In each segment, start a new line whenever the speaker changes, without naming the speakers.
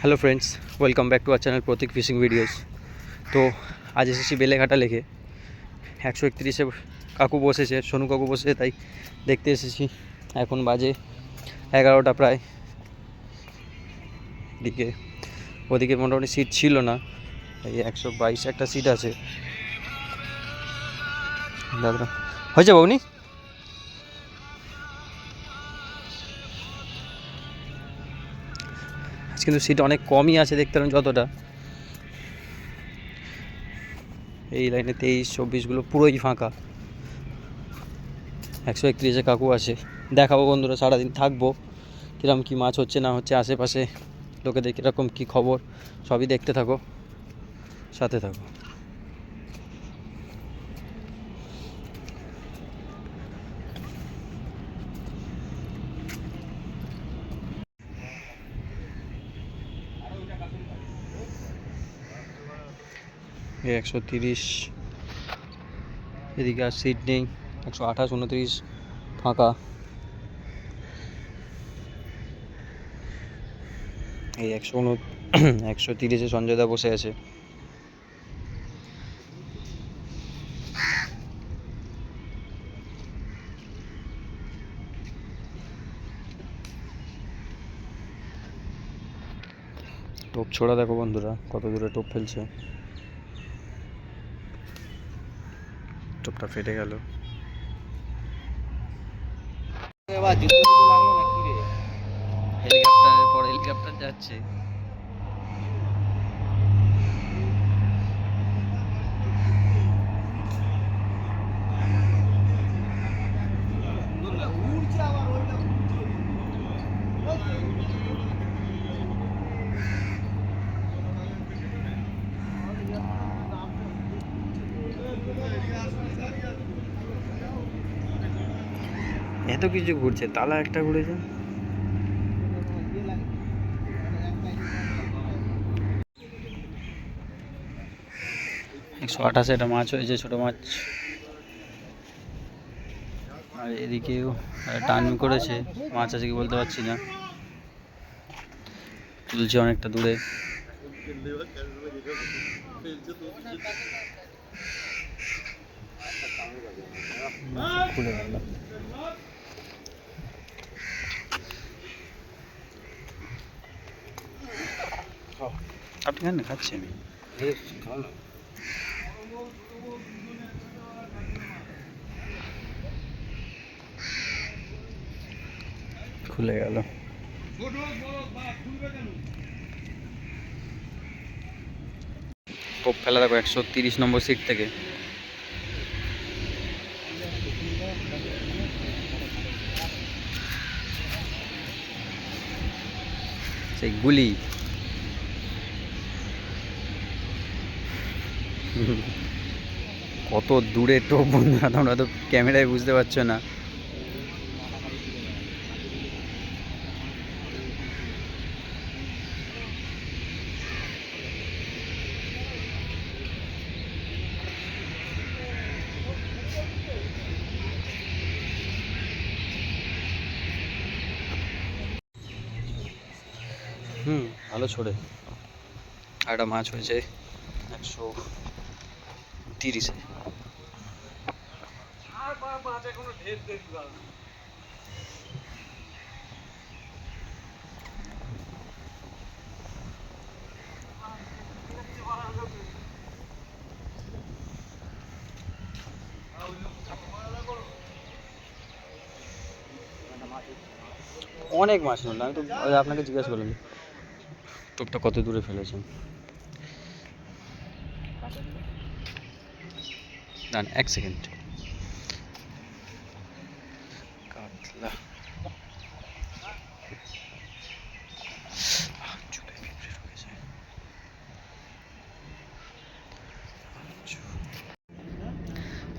Hello friends welcome back to our channel Pratik fishing videos তো আজ এসেছি বেলেঘাটা লেখে একশো একত্রিশে কাকু বসেছে, সোনু কাকু বসেছে, তাই দেখতে এসেছি। এখন বাজে এগারোটা প্রায়। দিকে ওদিকে মোটামুটি সিট ছিল না, এই একশো বাইশ একটা সিট আছে। দাদা, হয়েছে বাবুনি কিন্তু সিট অনেক কমই আছে, দেখতে পারেন যতটা। এই লাইনে তেইশ চব্বিশগুলো পুরোই ফাঁকা। একশো একত্রিশে কাকু আছে। দেখাবো বন্ধুরা, সারাদিন থাকব। কীরকম কী মাছ হচ্ছে, না হচ্ছে, আশেপাশে লোকেদের কীরকম কী খবর, সবই দেখতে থাকো, সাথে থাকো। একশো তিরিশ, এদিকে আর সিট নেই, একশো আঠাশ, উনত্রিশ, ফাঁকা। এই একশো উন, একশো তিরিশে সঞ্জয়দা বসে আছে। টোপ ছোড়া দেখো বন্ধুরা, কত দূরে টোপ ফেলছে। টোপটা ফেটে গেল। হেলিকপ্টারের পর হেলিকপ্টার যাচ্ছে। এত কিছু ঘুরছে তালা একটা ঘুরেছে। একশো আঠাশে একটা মাছ হয়েছে ছোট মাছ। আর এদিকেও টান করেছে মাছ আছে কি বলতে পারছি না। তুলছে অনেকটা দূরে। খুলে গেল আপনি খান না খাচ্ছি আমি। খুলে গেল। টোপ ফেলা দেখো একশো তিরিশ নম্বর সিট থেকে। সেই গুলি। কত দূরে টোপ বন্ধুরা তোমরা তো ক্যামেরায় বুঝতে পারছ না। হুম ভালো ছড়ে। একটা মাছ হয়েছে। একশো তিরিশে। অনেক মাছ ধরলাম আমি তো ওই আপনাকে জিজ্ঞাসা করলাম। টোপটা কত দূরে ফেলেছেন? দাঁড়ান এক সেকেন্ড কাতলা।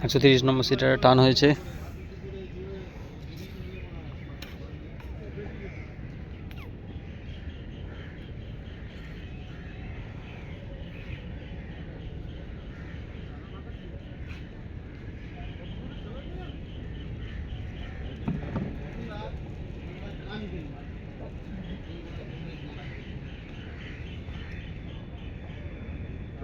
একশো তিরিশ নম্বর সিটার টান হয়েছে।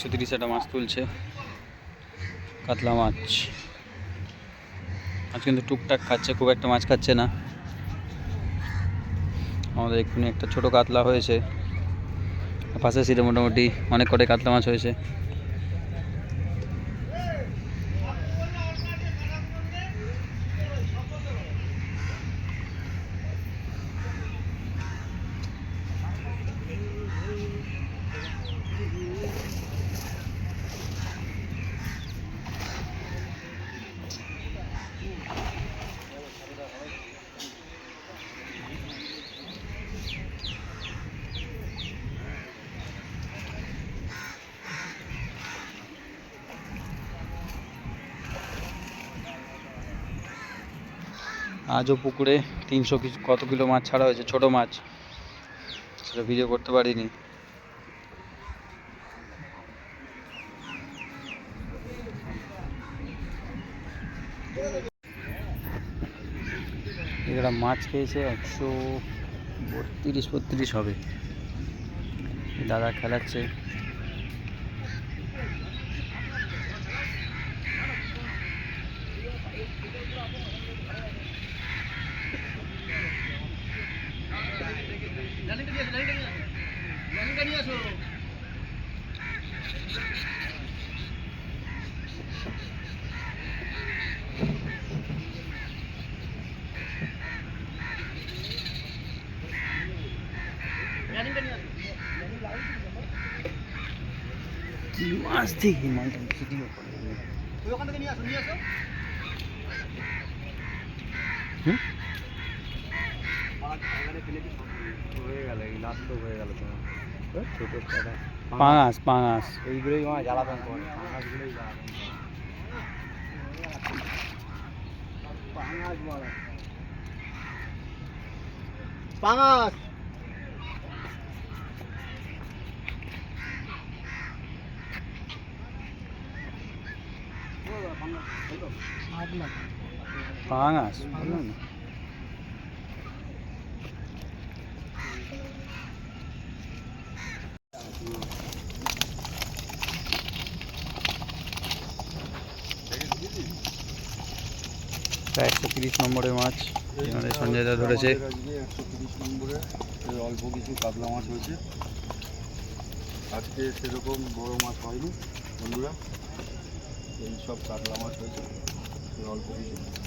একশো তিরিশ একটা মাছ তুলছে। কাতলা মাছ। মাছ কিন্তু টুকটাক খাচ্ছে, খুব একটা মাছ খাচ্ছে না। আমাদের এক্ষুনি একটা ছোট কাতলা হয়েছে। পাশে সিটে মোটামুটি অনেক কটাই কাতলা মাছ হয়েছে। আজও পুকুরে তিনশো কিছু, কত কিলো মাছ ছাড়া হয়েছে? ছোট মাছ। সেটা ভিডিও করতে পারিনি। এরা মাছ খেয়েছে একশো বত্রিশ বত্রিশ হবে। দাদা খেলাচ্ছে কি মাছ দেখি মাছটা ভিডিও করে
তুই ওখান থেকে নিয়ে আসো নিয়ে আসো
হুম
হয়ে গেল এই লাস্ট তো হয়ে গেল তোমার। ছোট কাটা
পাঙাশ পাঙাশ।
এইগুলোই আমার জ্বালাতন করে পাঙাশগুলোই জ্বালাতন করে। পাঙাশ!
একশো তিরিশ নম্বরের মাছ আমাদের সঞ্জয় দা ধরেছে।
একশো তিরিশ নম্বরে অল্প কিছু কাতলা মাছ হয়েছে আজকে সেরকম বড় মাছ হয়নি, বন্ধুরা। এই সব কাতলা মাছ হয়েছে এই অল্প কিছু